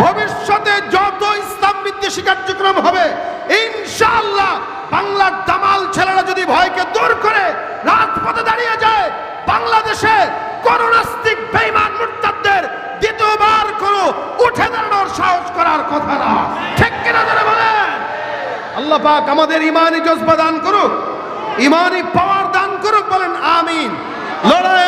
ভবিষ্যতে যত ইসলাম বিদ্বেষী কার্যক্রম হবে, ইনশাআল্লাহ বাংলার দামাল ছেলেরা যদি ভয়কে দূর করে, রাজপথে দাঁড়িয়ে যায়, বাংলাদেশে কোন নাস্তিক বেঈমান মুরতাদদের দ্বিতীয়বার কোনো উঠে দাঁড়ানোর সাহস করার কথা না। ঠিক কিনা যারা বলেন? আল্লাহ পাক আমাদের ইমানি জজবা দান করুক, ইমানি পাওয়ার দান করুক, বলেন আমিন। লড়াইয়ের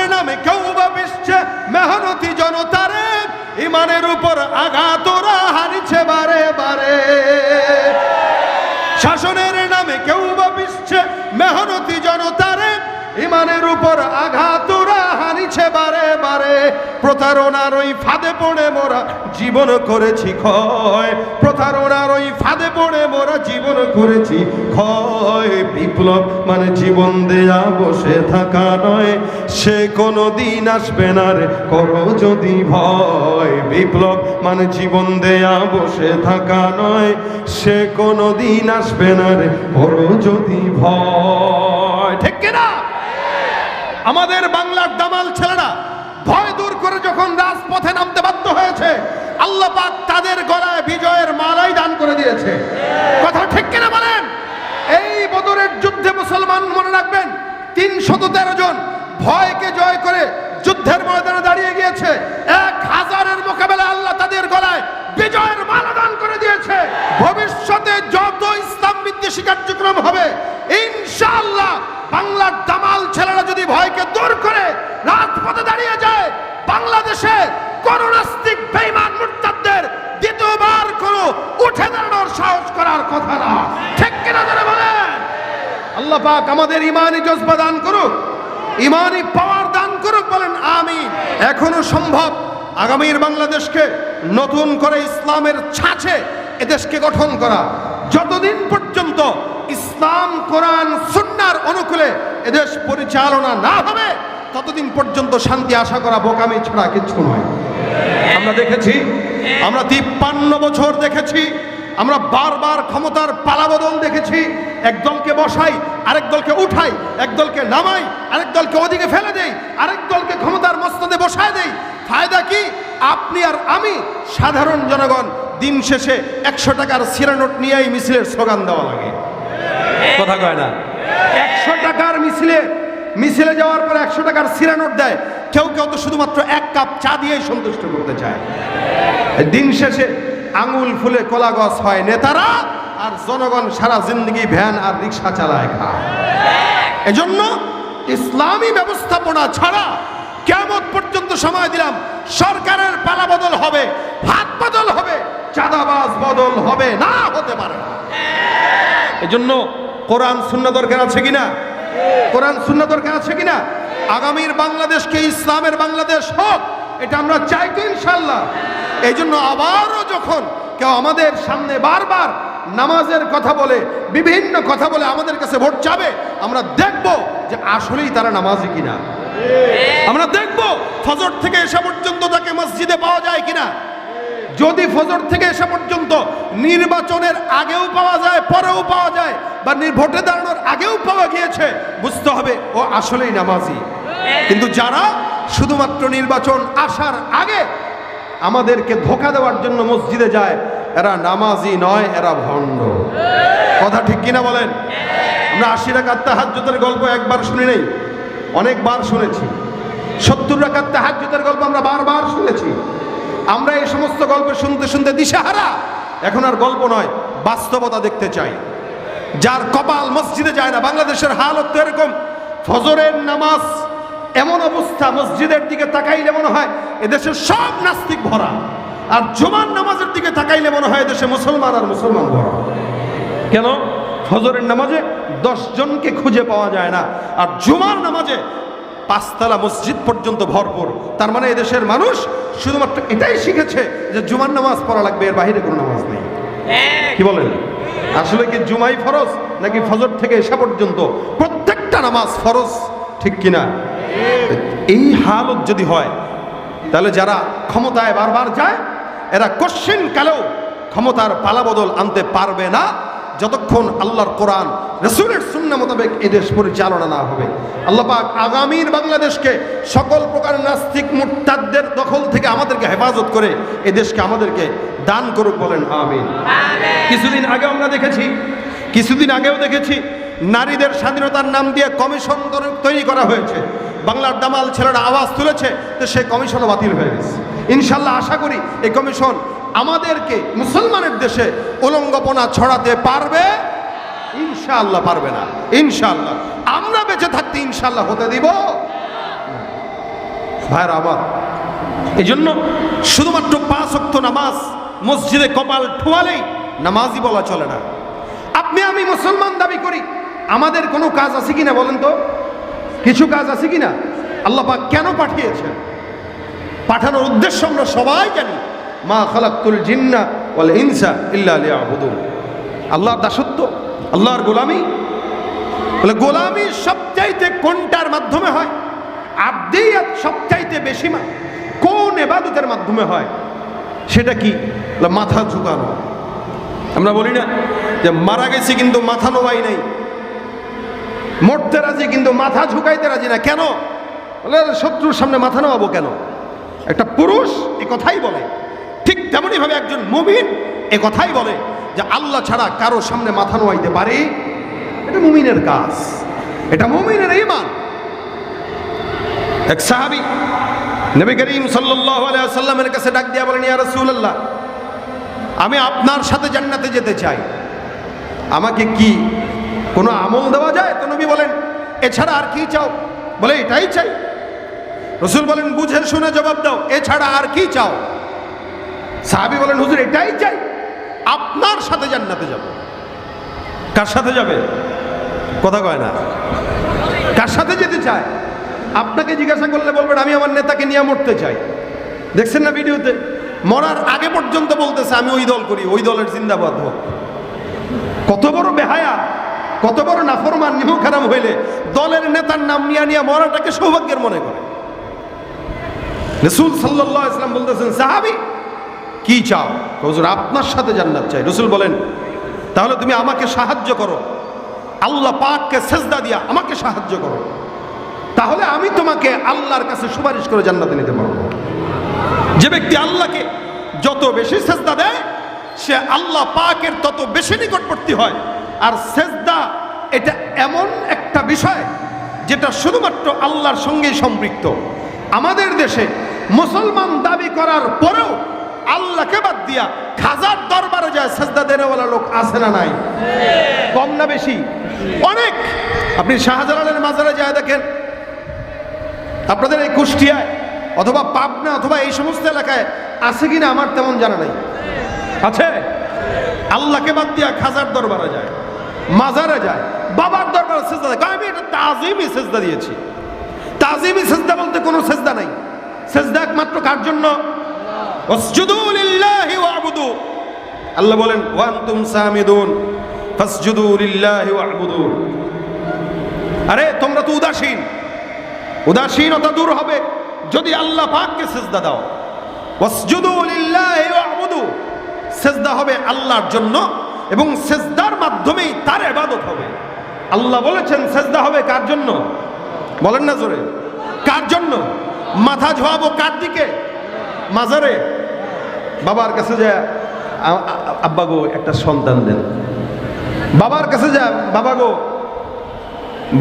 ইমানের উপর আঘাত ওরা হারিছে বারে বারে। শাসনের নামে কেউ বা বিশ্বে মেহনতি জনতারে ইমানের উপর আঘাত প্রতারণার ওই ফাঁদে পড়ে মোরা জীবন করেছি ক্ষয়। প্রতারণার ওই ফাঁদে পড়ে মোরা জীবন করেছি ক্ষয়। বিপ্লব মানে জীবন দেয়া, বসে থাকা নয়। সে কোনো দিন আসবে না রে, করো যদি ভয়। বিপ্লব মানে জীবন দেয়া, বসে থাকা নয়। সে কোনো দিন আসবে না রে, করো যদি ভয়। ঠিক কিনা? আমাদের বাংলার দামাল ছেলেরা ভয় দূর করে যখন রাজপথে নামতে বাধ্য হয়েছে আল্লাহ পাক তাদের গলায় বিজয়ের মালাই দান করে দিয়েছে কথা ঠিক কিনা বলেন এই বদরের যুদ্ধে মুসলমান মনে রাখবেন তিনশত তেরো জন ভয়কে জয় করে যুদ্ধের ময়দানে দাঁড়িয়ে গিয়েছে এক হাজারের মোকাবেলা আল্লাহ তাদের গলায় বিজয়ের মালা দান করে দিয়েছে ভবিষ্যতে যত ইসলাম বিদ্বেষী কার্যক্রম হবে ইনশাআল্লাহ বাংলার দামাল ছেলেরা যদি ভয়কে দূর করে রাজপথে দাঁড়িয়ে যায় বাংলাদেশে কোন নাস্তিক বেঈমান মুরতাদদের দ্বিতীয়বার কোনো উঠে দাঁড়ানোর সাহস করার কথা না ঠিক কিনা যারা বলেন আল্লাহ পাক আমাদের ইমানি জজবা দান করুক, ইমানি পাওয়ার দান করুক, বলেন আমি এখনও সম্ভব আগামীর বাংলাদেশকে নতুন করে ইসলামের ছাঁচে এদেশকে গঠন করা। যতদিন পর্যন্ত ইসলাম, কোরআন, সুন্নার অনুকূলে এদেশ পরিচালনা না হবে, ততদিন পর্যন্ত শান্তি আশা করা বোকামি ছাড়া কিছু নয়। আমরা দেখেছি, আমরা তিপ্পান্ন বছর দেখেছি আমরা বারবার ক্ষমতার পালাবদল দেখেছি। এক দলকে বসাই, আরেক দলকে উঠাই, এক দলকে নামাই, আরেক দলকে ওদিকে ফেলে দেই, আরেক দলকে ক্ষমতার মস্তদে বসায় দেই। ফায়দা কি? আপনি আর আমি, সাধারণ জনগণ, দিন শেষে একশো টাকার সিরা নোট নিয়েই মিছিলের স্লোগান দেওয়া লাগে। কথা কয় না? একশো টাকার মিছিলে মিছিলে যাওয়ার পর একশো টাকার সিরা নোট দেয়। কেউ কেউ তো শুধুমাত্র এক কাপ চা দিয়েই সন্তুষ্ট করতে চায়। দিন শেষে আঙুল ফুলে কলা গছ হয় নেতারা, আর জনগণ সারা জিন্দগি ভ্যান আর রিক্সা চালায় এজন্য ইসলামী ব্যবস্থাপনা ছাড়া কেমন পর্যন্ত সময় দিলাম, সরকারের পালা বদল হবে, হাত বদল হবে, চাঁদাবাজ বদল হবে, না হতে পারে না। এজন্য কোরআন শূন্য দরকার আছে কিনা? কোরআন শূন্য দরকার আছে কিনা? আগামীর বাংলাদেশকে ইসলামের বাংলাদেশ হোক, এটা আমরা চাই তো ইনশাল্লাহ এই জন্য আবারও যখন কেউ আমাদের সামনে বারবার নামাজের কথা বলে, বিভিন্ন কথা বলে আমাদের কাছে ভোট চাবে, আমরা দেখব যে আসলেই তারা নামাজি কিনা। আমরা দেখব ফজর থেকে এসে পর্যন্ত তাকে মসজিদে পাওয়া যায় কিনা। যদি ফজর থেকে এসে পর্যন্ত নির্বাচনের আগেও পাওয়া যায়, পরেও পাওয়া যায়, বা ভোটে দাঁড়ানোর আগেও পাওয়া গিয়েছে, বুঝতে হবে ও আসলেই নামাজি। কিন্তু যারা শুধুমাত্র নির্বাচন আসার আগে আমাদেরকে ধোকা দেওয়ার জন্য মসজিদে যায়, এরা নামাজি নয়, এরা ভণ্ড। কথা ঠিক কিনা বলেন? আমরা আশি রাকাত তাহাজ্জুদের গল্প একবার শুনি নেই, অনেকবার শুনেছি। সত্তর রাকাত তাহাজ্জুদের গল্প আমরা বারবার শুনেছি। আমরা এই সমস্ত গল্প শুনতে শুনতে দিশেহারা এখন আর গল্প নয়, বাস্তবতা দেখতে চাই। যার কপাল মসজিদে যায় না, বাংলাদেশের হালত তো এরকম। ফজরের নামাজ এমন অবস্থা, মসজিদের দিকে তাকাইলে মনে হয় এদেশের সব নাস্তিক ভরা। আর জুমার নামাজের দিকে তাকাইলে মনে হয় এদেশে মুসলমান আর মুসলমান ভরা। কেন? ফজরের নামাজে দশ জনকে খুঁজে পাওয়া যায় না। আর জুমার নামাজে পাঁচতলা মসজিদ পর্যন্ত ভরপুর। তার মানে এদেশের মানুষ শুধুমাত্র এটাই শিখেছে যে জুমার নামাজ পড়া লাগবে এর বাইরে কোনো নামাজ নেই। কি বলেন? আসলে কি জুমাই ফরজ নাকি ফজর থেকে এসা পর্যন্ত প্রত্যেকটা নামাজ ফরজ ঠিক কিনা? এই হালত যদি হয় তাহলে যারা ক্ষমতায় বারবার যায় এরা কোশ্চিন কালেও ক্ষমতার পালাবদল আনতে পারবে না। যতক্ষণ আল্লাহর কোরআন রসুলের শূন্য মোতাবেক এই দেশ পরিচালনা না হবে। আল্লাহ পাক আগামীর বাংলাদেশকে সকল প্রকার নাস্তিক মুরতাদদের দখল থেকে আমাদেরকে হেফাজত করে এই দেশকে আমাদেরকে দান করুক বলেন আমিন। কিছুদিন আগে আমরা দেখেছি কিছুদিন আগেও দেখেছি নারীদের স্বাধীনতার নাম দিয়ে কমিশন তৈরি করা হয়েছে। বাংলার দামাল ছেলেরা আওয়াজ তুলেছে তো সেই কমিশনও বাতিল হয়ে গেছে। ইনশাল্লাহ আশা করি এই কমিশন আমাদেরকে মুসলমানের দেশে উলঙ্গপনা ছড়াতে পারবে? ইনশাআল্লাহ পারবে না। ইনশাআল্লাহ। আমরা বেঁচে থাকতে ইনশাআল্লাহ হতে দিব? ভাইরা আমার এই জন্য শুধুমাত্র পাঁচ অক্ত নামাজ মসজিদে কপাল ঠোয়ালেই নামাজই বলা চলে না। আপনি, আমি মুসলমান দাবি করি, আমাদের কোনো কাজ আছে কিনা বলেন তো? কিছু কাজ আছে কিনা? আল্লাহ পাক কেন পাঠিয়েছেন? পাঠানোর উদ্দেশ্য আমরা সবাই জানি। মা খালাক্তুল জিন্না ওয়াল ইনসা ইল্লা লিয়াবুদুন। আল্লাহর দাসত্ব, আল্লাহর গোলামি। বলে গোলামি সবচাইতে কোনটার মাধ্যমে হয়? আব্দিয়াত সবচাইতে বেশি মা- কোন এবাদতের মাধ্যমে হয়? সেটা কি? মাথা ঝুঁকানো। আমরা বলি না যে মারা গেছি কিন্তু মাথা নোয়াই নাই। মরতে রাজি কিন্তু মাথা ঝুঁকাইতে রাজি না। কেন? বলে শত্রুর সামনে মাথা নোয়াবো কেন? একটা পুরুষ এ কথাই বলে। ঠিক তেমনই ভাবে একজন মুমিন এ কথাই বলে যে আল্লাহ ছাড়া কারও সামনে মাথা নোয়াইতে পারে? এটা মুমিনের কাজ। এটা মুমিনের ইমান এক সাহাবি নবী করিম সাল্লামের কাছে ডাক দিয়া বলেন, ইয়া রাসূলুল্লাহ, আমি আপনার সাথে জান্নাতে যেতে চাই। আমাকে কি কোনো আমল দেওয়া যায়? তো নবী বলেন, এছাড়া আর কি চাও? বলে, এটাই চাই। রসুল বলেন, বুঝে শুনে জবাব দাও, এছাড়া আর কি চাও? সাহাবি বলেন হুজুর এটাই চাই। আপনার সাথে জান্নাতে যাব। কার সাথে যাবে? কথা কয় না। কার সাথে যেতে চায়? আপনাকে জিজ্ঞাসা করলে বলবেন আমি আমার নেতাকে নিয়ে মরতে চাই। দেখছেন না ভিডিওতে? মরার আগে পর্যন্ত বলতেছে আমি ওই দল করি ওই দলের জিন্দাবাদ হোক। কত বড় বেহায়া কত বড় নাফরমান নিমু খারাপ হইলে দলের নেতার নাম নিয়ে নিয়ে মরাটাকে সৌভাগ্যের মনে করে। রসুল সাল্লাহ ইসলাম বলতেছেন সাহাবি কি চাও? হুজুর, আপনার সাথে জান্নাত চাই। রসুল বলেন, তাহলে তুমি আমাকে সাহায্য করো। আল্লাহ পাককে সেজদা দিয়া আমাকে সাহায্য করো। তাহলে আমি তোমাকে আল্লাহর কাছে সুপারিশ করে জান্নাতে নিতে পারব। যে ব্যক্তি আল্লাহকে যত বেশি সেজদা দেয়, সে আল্লাহ পাকের তত বেশি নিকটবর্তী হয়। আর সেজদা এটা এমন একটা বিষয় যেটা শুধুমাত্র আল্লাহর সঙ্গেই সম্পৃক্ত। আমাদের দেশে মুসলমান দাবি করার পরেও আল্লাহকে বাদ দিয়া খাজার দরবারে যায় সেজদা দেনেওয়ালা লোক আছে না নাই? কম না বেশি? অনেক। আপনি শাহজালালের মাজারে যায় দেখেন, আপনাদের এই কুষ্টিয়ায় অথবা পাবনা অথবা এই সমস্ত এলাকায় আছে কিনা আমার তেমন জানা নাই। আছে? আল্লাহকে বাদ দিয়া খাজার দরবারে যায়, মাজারে যায়, বাবার দরবারে সেজদা দেয়। আমি এটা তাজিমি সেজদা দিয়েছি। তাজিমি সেজদা বলতে কোনো সেজদা নাই। সেজদা একমাত্র কার জন্য? আল্লাহ বলেন ওয়ান্তুম সামিদুন, ফাসজুদু লিল্লাহি ওয়াবুদু। আরে, তোমরা তো উদাসীন। উদাসীনতা দূর হবে যদি আল্লাহ পাককে সেজদা দাও। ওয়াসজুদু লিল্লাহি ওয়াবুদু। সেজদা হবে আল্লাহর জন্য এবং সেজদার মাধ্যমেই তার ইবাদত হবে। আল্লাহ বলেছেন, সেজদা হবে কার জন্য? বলেন না জোরে। কার জন্য? মাথা ঝোয়াবো কার দিকে? মাজারে? বাবার কাছে যা আব্বা গো, একটা সন্তান দেন। বাবার কাছে যা বাবা গো,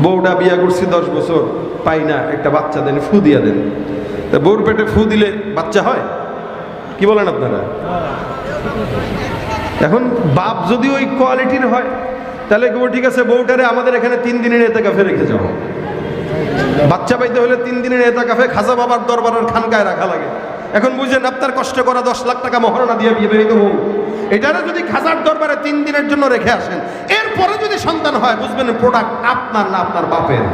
বউটা বিয়া করছি দশ বছর, পাই না, একটা বাচ্চা দেন, ফু দিয়া দেন। তা বউর পেটে ফু দিলে বাচ্চা হয়? কি বলেন আপনারা? এখন বাপ যদি ওই কোয়ালিটির হয়, তাহলে কেউ ঠিক আছে, বউটারে আমাদের এখানে তিন দিনের এতে কাফে রেখে যাও। বাচ্চা পাইতে হলে তিন দিনের এতে কাফে, খাজা বাবার দরবারের খানকায় রাখা লাগে। এখন বুঝেন আপনার কষ্ট করা দশ লাখ টাকা মহারণা দিয়ে বিয়ে বেরিয়ে দেবো এটারও যদি খাজার দরবারে তিন দিনের জন্য রেখে আসেন, এরপরে যদি সন্তান হয়, বুঝবেন প্রোডাক্ট আপনার না আপনার বাপের।